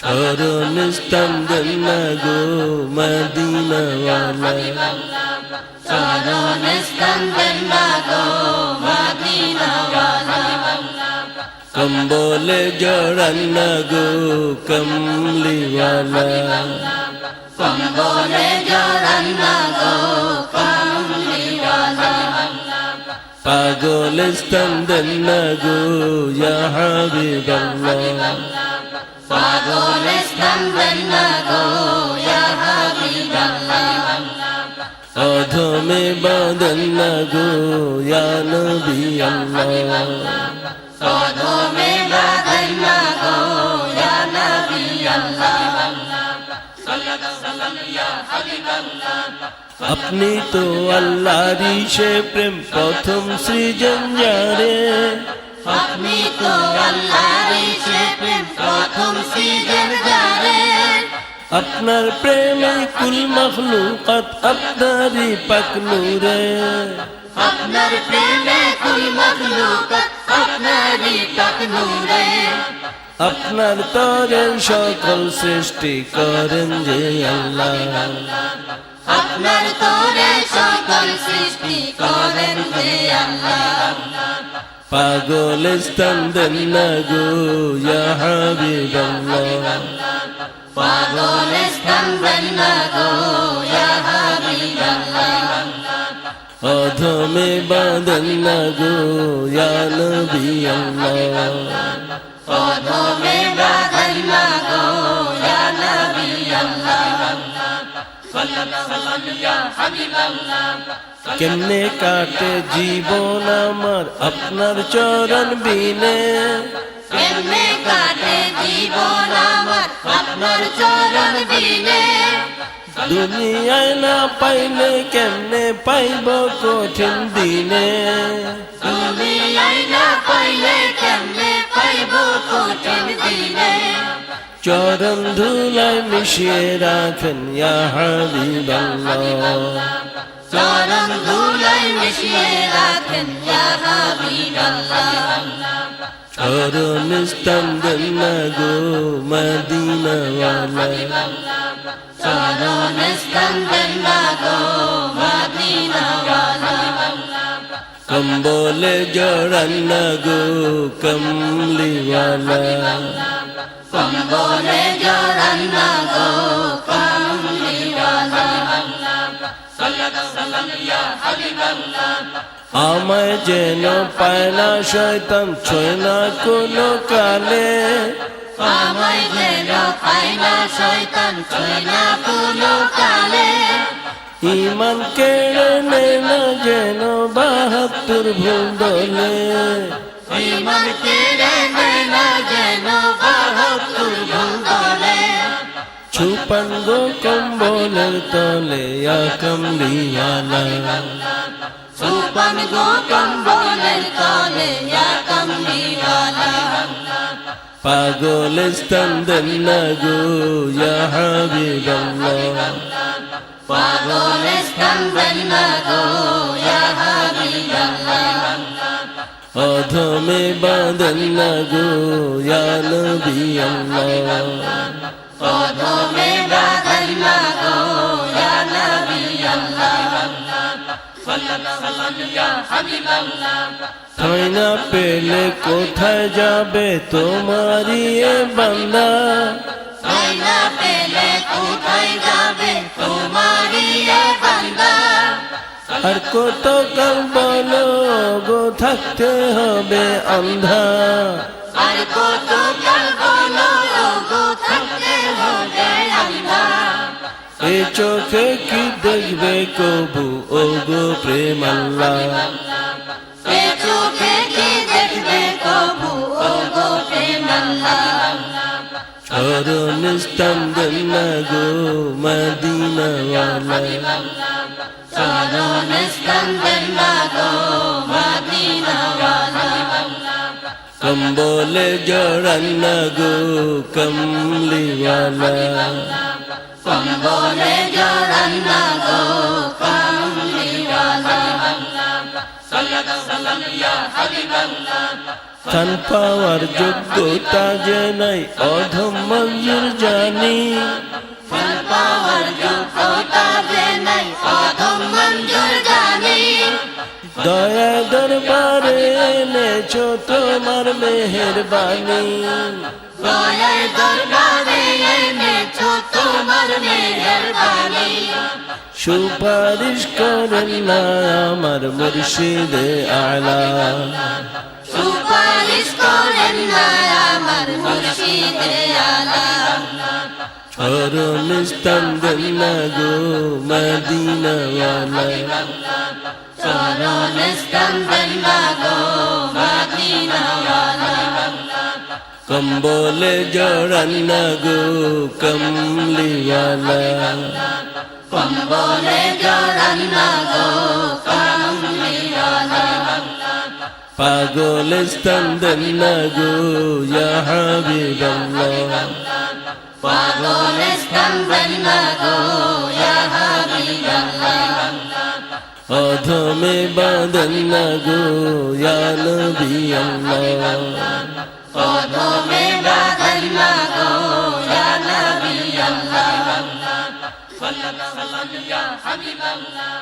চরণ স্থান দেন গো মদিনাওয়ালা। চরণ স্কন্দন লাগো মদিনাওয়ালা। কম্বলে জড়ান গো কমলিওয়ালা। কম্বলে জড়ান লাগো পাগল স্থান দেন গো ইয়া হাবিবাল্লাহ পাগল স্কন্দন লাগো ইয়া হাবিবাল্লাহ অধমে বাদন গো ইয়া নবী আল্লাহ কদমে বাঁধন লাগো ইয়া নবী আল্লাহ আপনি তো আল্লাহরই সে প্রেম প্রথম সৃজন যারে। আপনি তো আল্লাহর সে প্রেম প্রথম সৃজন জানে আপনার প্রেমে কুল মখলুকাত আপনারই পাক নূরে। আপনার প্রেমে কুল মখলুকাত আপনারই পাক নূরে। আপনার তরে সকল সৃষ্টি করেন যে আল্লাহ। আপনার তোরে সকল সৃষ্টি করেন যে আল্লাহ। পাগল স্থান না গো হাবিবাল্লাহ। পাগল হাবিবাল্লাহ। অধমে বাঁধন না গো নবী আল্লাহ। কদমে বাঁধন ইয়া কেমনে কাটে জীবন আমার আপনার চরণ বিনে কেমনে কাটে জীবন আমার আপনার চরণ দিনে দুনিয়ায় না পাইলে কেমনে পাইব কঠিন দিনে তুমি আইনা পাইলে কেমনে পাইব কঠিন দিনে চরণ ধুলায় মিশিয়ে রাখেন ইয়া হাবিবাল্লাহ। চরণ ধুলাই মিশিয়ে রাখেন ইয়া হাবিবাল্লাহ। চরণ স্থান দেন না গো মদিনাওয়ালা মদিনাওয়ালা। কম্বলে জড়ান গো কমলিওয়ালা। আমায় যেন পায় না শয়তান ছয় না কোনো কালে। আমায় যেন পায় না শয়তান ছয় না কোনো কালে। ইমান কেড়ে নেয় না যেন বাহাত্তর ভুল দলে। ইমান কেড়ে ছুপান গো কম্বলের তলে কমলিওয়ালা সুপন গো কম্বলের তলে কমলিওয়ালা পাগল স্থান দেন গো ইয়া হাবিবাল্লাহ পাগল ইয়া হাবিবাল্লাহ অধমে বাঁধন গো ইয়া নবী আল্লাহ কদমে না পেলে কোথায় যাবে তোমারই বান্দা? না পেলে কোথায় যাবে তোমারই বান্দা? আর কত কাল বলো গো থাকতে হবে অন্ধা। আর কত কাল দেখবে কবু ও গো প্রেম আল্লাহ গো চরণ স্থান গো মদিনাওয়ালা। চরণ কম্বলে জড়ান গো কমলিওয়ালা। স্থান পাওয়ার যোগ্যতা যে নাই অধম মঞ্জুর জানি। দয়া দরবারে এনেছো তোমার মেহেরবানি। দয়ার দরবারে এনেছো তোমার মেহেরবানি। সুপারিশ করেন না আমার মুর্শিদে আলা। সুপারিশ করেন না আমার মুর্শিদে আলা। চরণ স্থান দেন না গো মদিনাওয়ালা। কম্বলে জড়ান না গো কমলিওয়ালা কম্বলে জড়ান না গো হাবিবাল্লাহ পাগল স্কন্দন মাগো ইয়া হাবিবাল্লাহ অধমে বাঁধন না সাল্লাল্লাহু আলাইহি